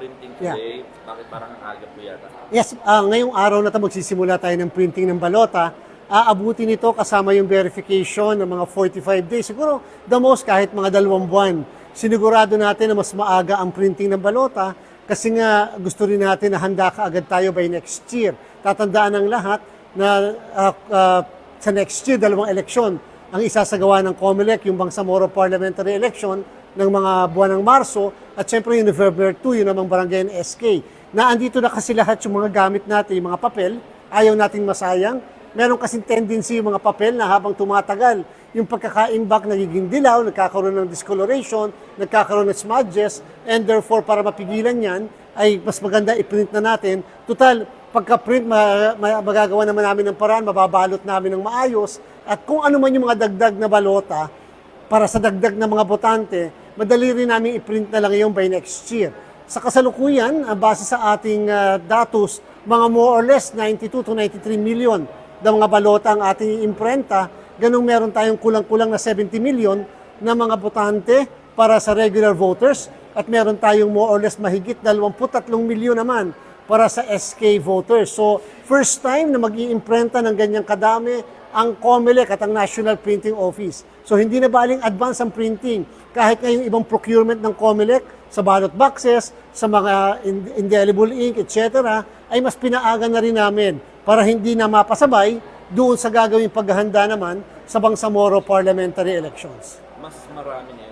printing Yeah. today. Bakit parang ang aga po yata? Yes, ah, ngayong araw na ito magsisimula tayo ng printing ng balota. Aabuti nito kasama yung verification ng mga 45 days. Siguro the most kahit mga dalawang buwan. Sinigurado natin na mas maaga ang printing ng balota kasi nga gusto rin natin na handa ka agad tayo by next year. Tatandaan ng lahat na ah, ah, sa next year, dalawang eleksyon. Ang isasagawa ng COMELEC, yung Bangsamoro Parliamentary Election ng mga buwan ng Marso at syempre yung November 2, yun namang barangay ng SK. Na andito na kasi lahat yung mga gamit natin, yung mga papel, ayaw nating masayang. Meron kasing tendency yung mga papel na habang tumatagal, yung pagkaka-imbak nagiging dilaw, nagkakaroon ng discoloration, nagkakaroon ng smudges, and therefore para mapigilan yan, ay mas maganda i-print na natin. Total, pagka-print, ma- ma- magagawa naman namin ng paraan, mababalot namin ng maayos, at kung ano man yung mga dagdag na balota, para sa dagdag na mga botante, madali rin namin i-print na lang yung by next year. Sa kasalukuyan, ah, base sa ating ah, datos, mga more or less 92 to 93 million na mga balota ang ating imprenta. Ganong meron tayong kulang-kulang na 70 million na mga botante para sa regular voters at meron tayong more or less mahigit 23 milyon naman para sa SK voters. So, first time na mag iimprenta ng ganyang kadami ang COMELEC at ang National Printing Office. So, hindi na baling advance ang printing. Kahit ngayong ibang procurement ng COMELEC sa ballot boxes, sa mga in- indelible ink, etc., ay mas pinaaga na rin namin para hindi na mapasabay doon sa gagawing paghahanda naman sa Bangsamoro parliamentary elections. Mas marami ngayon